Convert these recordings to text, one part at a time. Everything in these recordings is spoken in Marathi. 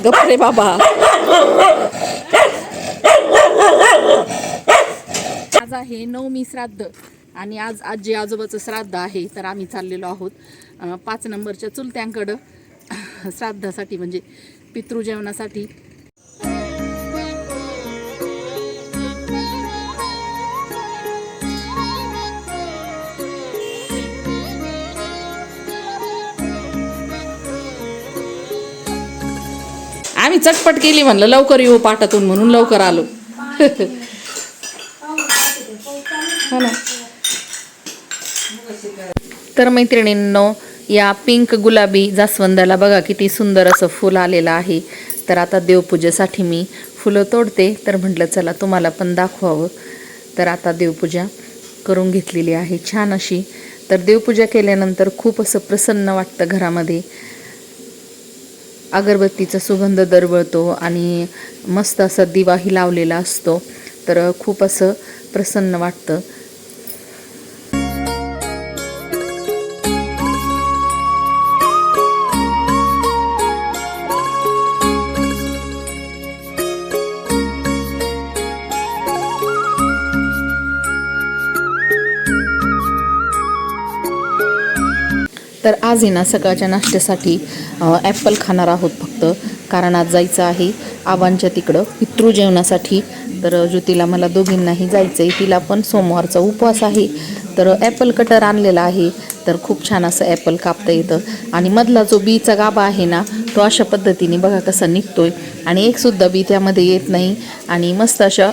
गप रे बाबा. आज आहे नवमी श्राद्ध आणि आज आजी आजोबाचं श्राद्ध आहे तर आम्ही चाललेलो आहोत पाच नंबरच्या चुलत्यांकडं श्राद्धासाठी म्हणजे पितृजेवणासाठी आम्ही चटपट केली म्हणलं लवकर येऊ पाठातून म्हणून लवकर आलो. हो ना. तर मैत्रिणींनो या पिंक गुलाबी जास्वंदाला बघा किती सुंदर असं फुल आलेलं आहे. तर आता देवपूजेसाठी मी फुलं तोडते. तर म्हटलं चला तुम्हाला पण दाखवावं. तर आता देवपूजा करून घेतलेली आहे छान अशी. तर देवपूजा केल्यानंतर खूप असं प्रसन्न वाटतं घरामध्ये. अगरबत्तीचा सुगंध दरवळतो आणि मस्त असा दिवाही लावलेला असतो. तर खूप असं प्रसन्न वाटतं. तर आज आहे ना सकाळच्या नाश्त्यासाठी ॲपल खाणार आहोत फक्त. कारण आज जायचं आहे आबांच्या तिकडं पितृ जेवणासाठी. तर ज्योतीला मला दोघींनाही जायचं आहे तिला पण सोमवारचा उपवास आहे. तर ॲपल कटर आणलेला आहे. तर खूप छान असं ॲपल कापता येतं. आणि मधला जो बीचा गाभा आहे ना तो अशा पद्धतीने बघा कसा निघतोय. आणि एकसुद्धा बी त्यामध्ये येत नाही. आणि मस्त अशा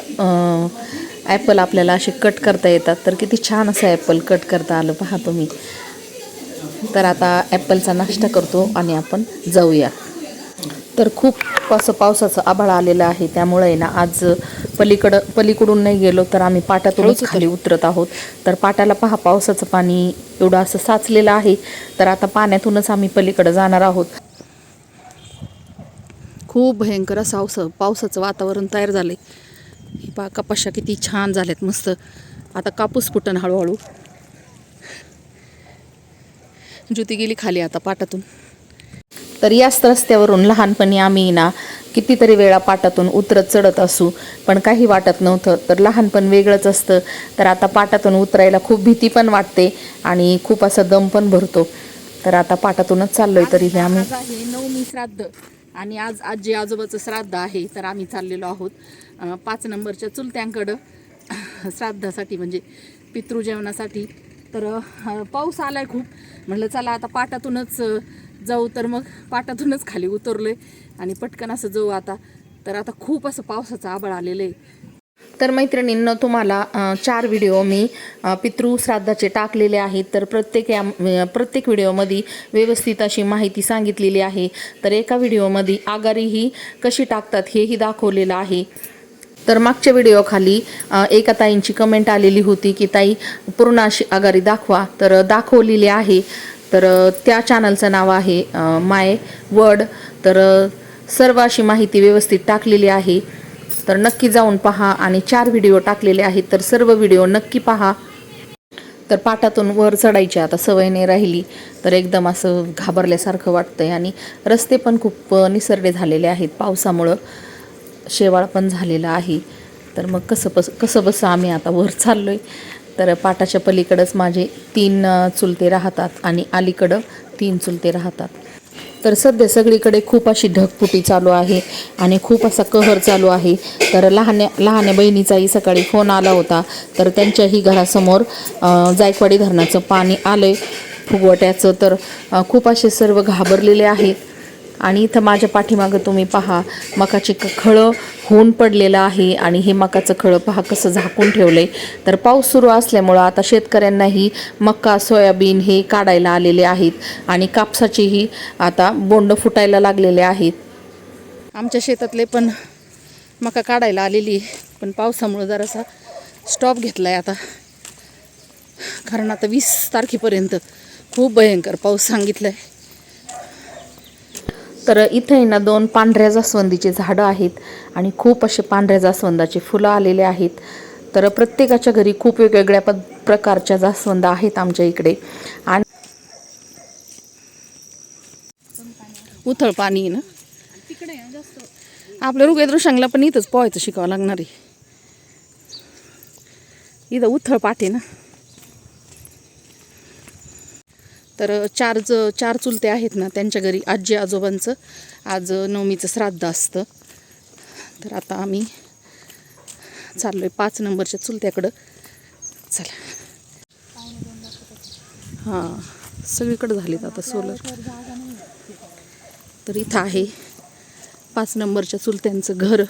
ॲपल आपल्याला असे कट करता येतात. तर किती छान असं ॲपल कट करता आलं पहा तुम्ही. तर आता ॲपलचा नाश्ता करतो आणि आपण जाऊया. तर खूप असं पावसाचं आभाळ आलेलं आहे. त्यामुळे आहे ना आज पलीकडं पलीकडून नाही गेलो तर आम्ही पाटातूनच खाली उतरत आहोत. तर पाटाला पहा पावसाचं पाणी एवढं असं साचलेलं आहे. तर आता पाण्यातूनच आम्ही पलीकडं जाणार आहोत. खूप भयंकर असं पावस पावसाचं वातावरण तयार झालंय. हे पहा कपाशा किती छान झाल्यात मस्त. आता कापूस फुटन हळूहळू. ज्योती गेली खाली आता पाटातून. तर याच रस्त्यावरून लहानपणी आम्ही ना कितीतरी वेळा पाटातून उतरत चढत असू पण काही वाटत नव्हतं. तर लहानपण वेगळंच असतं. तर आता पाटातून उतरायला खूप भीती पण वाटते आणि खूप असा दम पण भरतो. तर आता पाटातूनच चाललोय तरी आम्ही. आहे नवमी श्राद्ध आणि आज आजी आजोबाचं श्राद्ध आहे तर आम्ही चाललेलो आहोत पाच नंबरच्या चुलत्यांकडं. श्राद्धासाठी म्हणजे पितृजेवणासाठी तर पाऊस आला आहे खूप. म्हटलं चला आता पाटातूनच जाऊ. तर मग पाटातूनच खाली उतरलोय आणि पटकन असं जाऊ आता. तर आता खूप असं पावसाचं आबळ आलेलं आहे तर मैत्रिणींनं तुम्हाला चार व्हिडिओ मी पितृ पितृश्राद्धाचे टाकलेले आहेत. तर प्रत्येक या प्रत्येक व्हिडिओमध्ये व्यवस्थित अशी माहिती सांगितलेली आहे. तर एका व्हिडिओमध्ये आगारी ही कशी टाकतात हेही दाखवलेलं आहे. तर मागच्या व्हिडिओखाली एका ताईंची कमेंट आलेली होती की ताई पूर्ण अशी आगारी दाखवा. तर दाखवलेली आहे. तर त्या चॅनलचं नाव आहे माय वर्ड. तर सर्व अशी माहिती व्यवस्थित टाकलेली आहे. तर नक्की जाऊन पहा आणि चार व्हिडिओ टाकलेले आहेत. तर सर्व व्हिडिओ नक्की पहा. तर पाटातून वर चढायची आता सवय नाही राहिली. तर एकदम असं घाबरल्यासारखं वाटतंय आणि रस्ते पण खूप निसरडे झालेले आहेत पावसामुळं. शेवाळ पण झालेला आहे. तर मग कसं बस कसं बसं आम्ही आता वर चाललो आहे तर पाटाच्या पलीकडंच माझे तीन चुलते राहतात आणि अलीकडं तीन चुलते राहतात. तर सध्या सगळीकडे खूप अशी ढगफुटी चालू आहे आणि खूप असा कहर चालू आहे. तर लहान्या लहान्या बहिणीचाही सकाळी फोन आला होता. तर त्यांच्याही घरासमोर जायकवाडी धरणाचं पाणी आलं आहे फुगवट्याचं तर खूप असे सर्व घाबरलेले आहेत. आणि इथं माझ्या पाठीमागं तुम्ही पहा मकाची क- खळं होऊन पडलेलं आहे आणि हे मकाचं खळं पहा कसं झाकून ठेवलं आहे तर पाऊस सुरू असल्यामुळं आता शेतकऱ्यांनाही मका सोयाबीन हे काढायला आलेले आहेत आणि कापसाचेही आता बोंड फुटायला लागलेले आहेत. आमच्या शेतातले पण मका काढायला आलेली आहे पण पावसामुळं जरासा स्टॉप घेतला आहे आता. कारण आता वीस तारखेपर्यंत खूप भयंकर पाऊस सांगितला आहे तर इथे ना दोन पांढऱ्या जास्वंदीचे झाडं आहेत आणि खूप असे पांढऱ्या जास्वंदाचे फुलं आलेले आहेत. तर प्रत्येकाच्या घरी खूप वेगवेगळ्या पद प्रकारच्या जास्वंद आहेत आमच्या इकडे. आणि उथळ पाणी ना? तिकडे आपल्या रुगेदृशांगला पण इथंच पोहायचं शिकावं लागणार आहे. इथं उथळ पाठी ना? तर चार ज चार चुलते आहेत ना त्यांच्या घरी आजी आजोबांचं. आज नवमीचं श्राद्ध असतं. तर आता आम्ही चाललो आहे पाच नंबरच्या चुलत्याकडं. चला. हां सगळीकडं झालेत आता सोलर. तर इथं आहे पाच नंबरच्या चुलत्यांचं घर.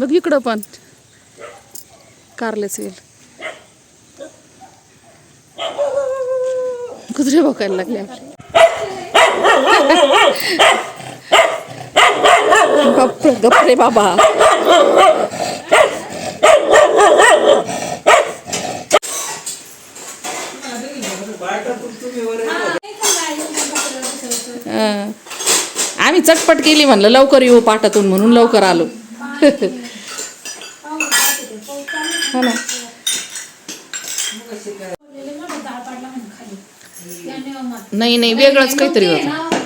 बघ इकडं पण. कारलेच येईल. कुत्रे भोकायला लागले आपले गप्प गप्प रे बाबा. आम्ही चटपट केली म्हणलं लवकर येऊ पाटातून म्हणून लवकर आलो. हो ना. नाही नाही वेगळंच काहीतरी होतं.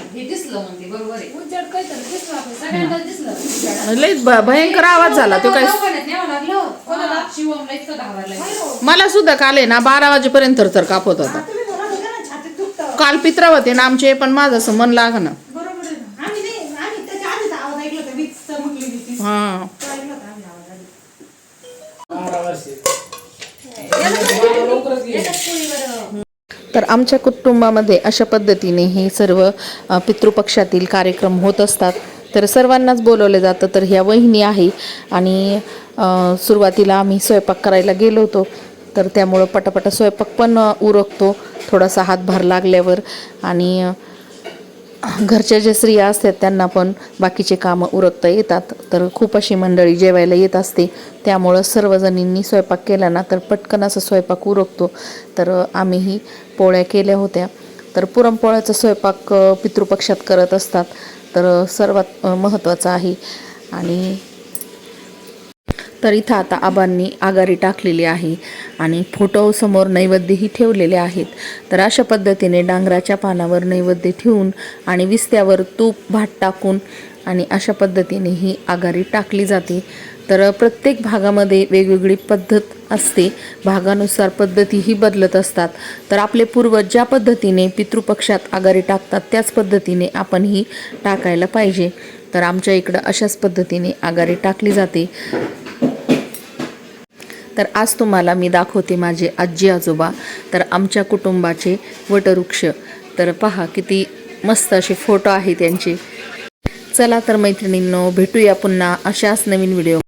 भयंकर आवाज झाला तो काय घाबरलंय मला सुद्धा काल आहे ना बारा वाजेपर्यंत तर कापत होता काल पित्रा होते ना आमचे पण माझं असं मन लाग ना. बरोबर तर आमच्या कुटुंबामध्ये अशा पद्धतीने हे सर्व पितृपक्षातील कार्यक्रम होत असतात. तर सर्वांनाच बोलवलं जातं तर ह्या वहिनी आहे आणि सुरुवातीला आम्ही स्वयंपाक करायला गेलो होतो. तर त्यामुळं पटापटा स्वयंपाक पण उरकतो. थोडासा हातभार लागल्यावर आणि घरच्या ज्या स्त्रिया असतात त्यांना पण बाकीचे कामं उरकता येतात. तर खूप अशी मंडळी जेवायला येत असते. त्यामुळं सर्वजणींनी स्वयंपाक केला ना तर पटकन असं स्वयंपाक उरकतो. तर आम्हीही पोळ्या केल्या होत्या. तर पुरणपोळ्याचा स्वयंपाक पितृपक्षात करत असतात. तर सर्वात महत्त्वाचा महत्त्वाचं आहे. आणि तर इथं आता आबांनी आगारी टाकलेली आहे आणि फोटोसमोर नैवेद्यही ठेवलेले आहेत. तर अशा पद्धतीने डांगराच्या पानावर नैवेद्य ठेवून आणि विस्त्यावर तूप भात टाकून आणि अशा पद्धतीने ही आगारी टाकली जाते. तर प्रत्येक भागामध्ये वेगवेगळी पद्धत असते. भागानुसार पद्धतीही बदलत असतात. तर आपले पूर्वज ज्या पद्धतीने पितृपक्षात आगारी टाकतात त्याच पद्धतीने आपण ही टाकायला पाहिजे. तर आमच्या इकडं अशाच पद्धतीने आगारी टाकली जाते. तर आज तुम्हाला मी दाखवते माझे आजी आजोबा तर आमच्या कुटुंबाचे वटवृक्ष. तर पहा किती मस्त असे फोटो आहे त्यांचे चला तर मैत्रिणींनो भेटूया पुन्हा अशाच नवीन व्हिडिओ